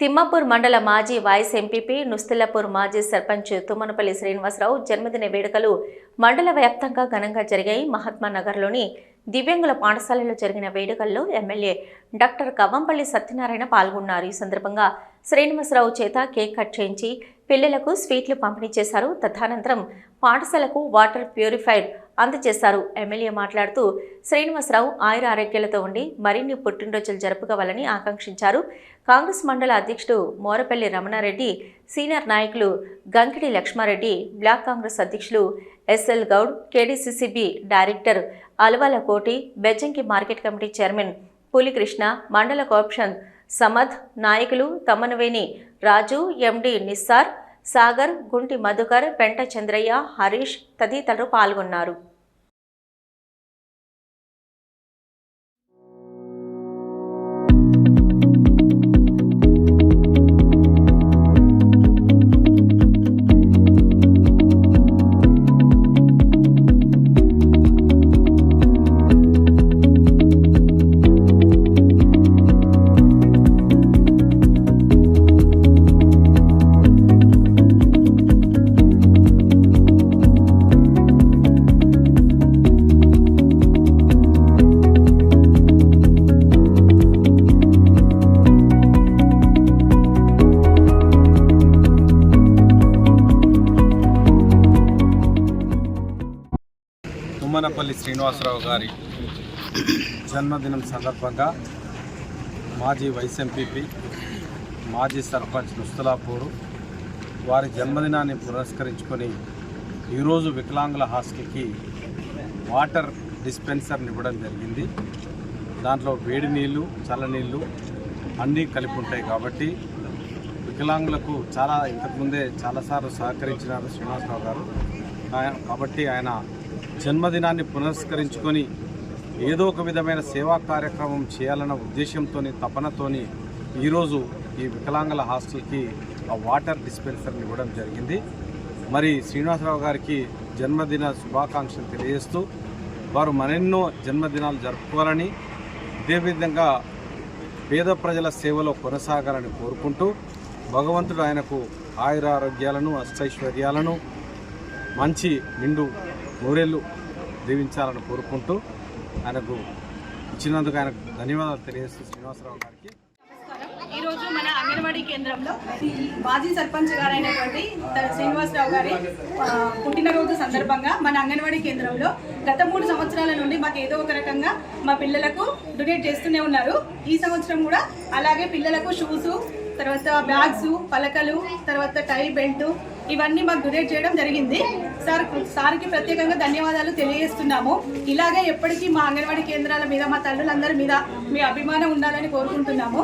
తిమ్మాపూర్ మండల మాజీ vice MPP నుస్తిల్లాపూర్ మాజీ సర్పంచ్ తుమ్మనపల్లి శ్రీనివాసరావు జన్మదిన వేడుకలు మండల వ్యాప్తంగా ఘనంగా జరిగాయి. మహాత్మా నగర్లోని దివ్యాంగుల పాఠశాలలో జరిగిన వేడుకల్లో ఎమ్మెల్యే డాక్టర్ కవ్వంపల్లి సత్యనారాయణ పాల్గొన్నారు. ఈ సందర్భంగా శ్రీనివాసరావు చేత కేక్ కట్ చేయించి పిల్లలకు స్వీట్లు పంపిణీ చేశారు. తదనంతరం పాఠశాలకు వాటర్ ప్యూరిఫైడ్ అందజేశారు. ఎమ్మెల్యే మాట్లాడుతూ శ్రీనివాసరావు ఆయుర ఆరోగ్యాలతో ఉండి మరిన్ని పుట్టినరోజులు జరుపుకోవాలని ఆకాంక్షించారు. కాంగ్రెస్ మండల అధ్యక్షుడు మోరపల్లి రమణారెడ్డి సీనియర్ నాయకులు గంకిడి లక్ష్మారెడ్డి బ్లాక్ కాంగ్రెస్ అధ్యక్షులు SL Goud KDCCB director Alavala Koti Bejjanki market committee chairman Pulikrishna మండల కోఆప్షన్ సమద్ నాయకులు తమ్మనవేని రాజు ఎండి నిస్సార్ సాగర్ గుంటి మధుకర్ పెంట చంద్రయ్య హరీష్ తదితరులు పాల్గొన్నారు. తుమ్మనపల్లి శ్రీనివాసరావు గారి జన్మదినం సందర్భంగా మాజీ వైస్ ఎంపీపీ మాజీ సర్పంచ్ ముస్తలాపూరు వారి జన్మదినాన్ని పురస్కరించుకొని ఈరోజు వికలాంగుల హాస్టల్కి వాటర్ డిస్పెన్సర్ని ఇవ్వడం జరిగింది. దాంట్లో వేడి నీళ్ళు చల్లనీళ్ళు అన్నీ కలిపి ఉంటాయి కాబట్టి వికలాంగులకు చాలా ఇంతకుముందే చాలాసార్లు సహకరించినారు శ్రీనివాసరావు గారు. ఆయన- కాబట్టి ఆయన జన్మదినాన్ని పునస్కరించుకొని ఏదో ఒక విధమైన సేవా కార్యక్రమం చేయాలన్న ఉద్దేశంతోని తపనతోని ఈరోజు ఈ వికలాంగుల హాస్టల్కి ఆ వాటర్ డిస్పెన్సర్ని ఇవ్వడం జరిగింది. మరి శ్రీనివాసరావు గారికి జన్మదిన శుభాకాంక్షలు తెలియజేస్తూ వారు మరెన్నో జన్మదినాలు జరుపుకోవాలని అదేవిధంగా పేద ప్రజల సేవలో కొనసాగాలని కోరుకుంటూ భగవంతుడు ఆయనకు ఆయురారోగ్యాలను అష్టైశ్వర్యాలను మంచి నిండు నూరేళ్ళు దీవించాలని కోరుకుంటూ ఆయనకు ఇచ్చినందుకు ఆయనకు ధన్యవాదాలు తెలియజేస్తూ శ్రీనివాసరావు గారికి. ఈరోజు మన అంగన్వాడీ కేంద్రంలో మాజీ సర్పంచ్ గారైనటువంటి శ్రీనివాసరావు గారి పుట్టినరోజు సందర్భంగా మన అంగన్వాడీ కేంద్రంలో గత మూడు సంవత్సరాల నుండి మాకు ఏదో ఒక రకంగా మా పిల్లలకు డొనేట్ చేస్తూనే ఉన్నారు. ఈ సంవత్సరం కూడా అలాగే పిల్లలకు షూస్ తర్వాత బ్యాగ్స్ పలకలు తర్వాత టై బెల్ట్ ఇవన్నీ మాకు డొనేట్ చేయడం జరిగింది. సార్ సార్కి ప్రత్యేకంగా ధన్యవాదాలు తెలియజేస్తున్నాము. ఇలాగే ఎప్పటికీ మా అంగన్వాడీ కేంద్రాల మీద మా తల్లులందరి మీద మీ అభిమానం ఉండాలని కోరుకుంటున్నాము.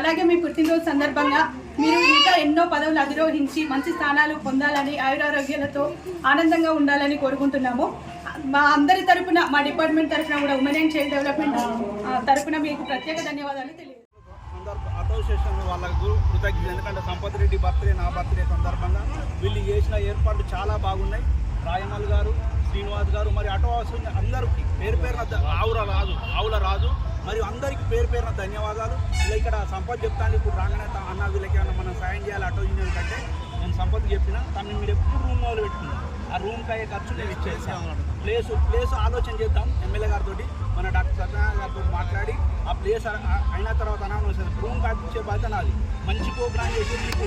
అలాగే మీ పుట్టినరోజు సందర్భంగా మీరు ఇంకా ఎన్నో పదవులు అధిరోహించి మంచి స్థానాలు పొందాలని ఆయురారోగ్యాలతో ఆనందంగా ఉండాలని కోరుకుంటున్నాము. మా అందరి తరఫున మా డిపార్ట్మెంట్ తరపున కూడా ఉమెన్ అండ్ చైల్డ్ డెవలప్మెంట్ తరఫున తరపున మీకు ప్రత్యేక ధన్యవాదాలు తెలియ అసోసియేషన్ వాళ్ళకు కృతజ్ఞత ఎందుకంటే సంపత్ రెడ్డి బర్త్డే నా బర్త్డే సందర్భంగా వీళ్ళు చేసిన ఏర్పాట్లు చాలా బాగున్నాయి. రాయమల్ గారు శ్రీనివాస్ గారు మరి ఆటో అసోసియేషన్ అందరికీ పేరు పేరున ఆవుల రాజు ఆవుల రాజు మరియు అందరికీ పేరు పేరున ధన్యవాదాలు. ఇలా ఇక్కడ సంపత్ చెప్తాను ఇప్పుడు రాగానే అన్న వీళ్ళకి ఏమైనా మనం సాయం చేయాలి అటో ఇంజనీర్ కంటే నేను సంపత్ చెప్పిన తను మీరు ఎప్పుడు రూమ్ మొదలు పెట్టుకున్నాను ఆ రూమ్కి అయ్యే ఖర్చు నేను ఇచ్చేసాను ప్లేస్ ప్లేస్ ఆలోచన చేద్దాం ఎమ్మెల్యే గారితో మన డాక్టర్ సత్యనారాయణ గారితో మాట్లాడి వైఎస్ అయిన తర్వాత అనౌన్స్ భూమి కాపించే బాధ్యత నాది. మంచి ప్రోగ్రాం చేసి మీకు